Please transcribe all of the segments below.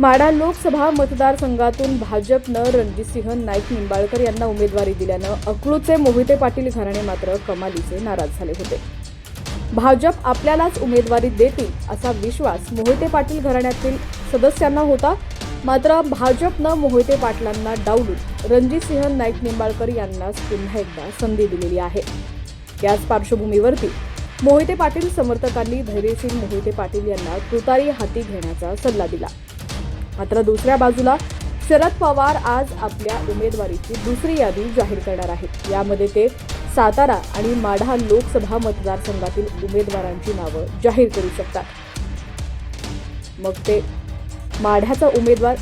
माडा लोकसभा मतदारसंघातून भाजपनं रणजितसिंह नाईक निंबाळकर यांना उमेदवारी दिल्यानं अकलूचे मोहिते पाटील घराणे मात्र कमालीचे नाराज झाले होते. भाजप आपल्यालाच उमेदवारी देतील असा विश्वास मोहिते पाटील घराण्यातील सदस्यांना होता. मात्र भाजपनं मोहिते पाटलांना डावलून रणजितसिंह नाईक निंबाळकर यांनाच पुन्हा एकदा संधी दिलेली आहे. याच पार्श्वभूमीवरती मोहिते पाटील समर्थकांनी धैर्यशील मोहिते पाटील यांना तुतारी हाती घेण्याचा सल्ला दिला. मात्र दुसऱ्या बाजूला शरद पवार आज आपल्या उमेदवारीची दुसरी यादी जाहीर करणार आहेत. यामध्ये ते सातारा आणि माढा लोकसभा मतदारसंघातील उमेदवारांची नावं जाहीर करू शकतात. मग ते माढ्याचा उमेदवार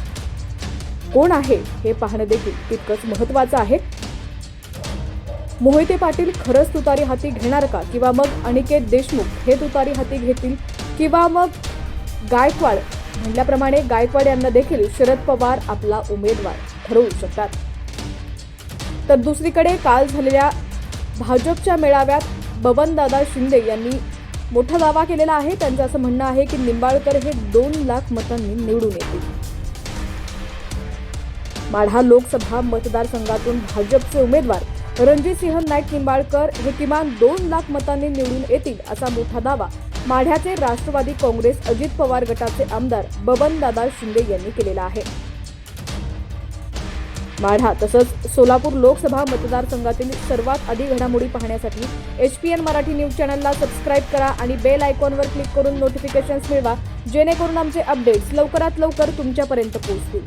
कोण आहे हे पाहणं देखील तितकंच महत्त्वाचं आहे. मोहिते पाटील खरंच तुतारी हाती घेणार का? किंवा मग अनिकेत देशमुख हे तुतारी हाती घेतील? किंवा मग गायकवाड म्हणल्याप्रमाणे गायकवाड यांना देखील शरद पवार आपला उमेदवार ठरवू शकतात. तर दुसरीकडे काल झालेल्या भाजपच्या मेळाव्यात बबनदादा शिंदे यांनी मोठा दावा केलेला आहे. त्यांचं असं म्हणणं आहे की निंबाळकर हे दोन लाख मतांनी निवडून येतील. माढा लोकसभा मतदारसंघातून भाजपचे उमेदवार रणजितसिंह नाईक निंबाळकर हे किमान दोन लाख मतांनी निवडून येतील असा मोठा दावा माढ्याचे राष्ट्रवादी काँग्रेस अजित पवार गटाचे आमदार बबनदादा शिंदे यांनी केलेला आहे. माढा तसंच सोलापूर लोकसभा मतदारसंघातील सर्वात आधी घडामोडी पाहण्यासाठी H P N Marathi news चॅनलला सबस्क्राईब करा आणि बेल आयकॉनवर क्लिक करून नोटिफिकेशन्स मिळवा जेणेकरून आमचे अपडेट्स लवकरात लवकर तुमच्यापर्यंत पोहोचतील.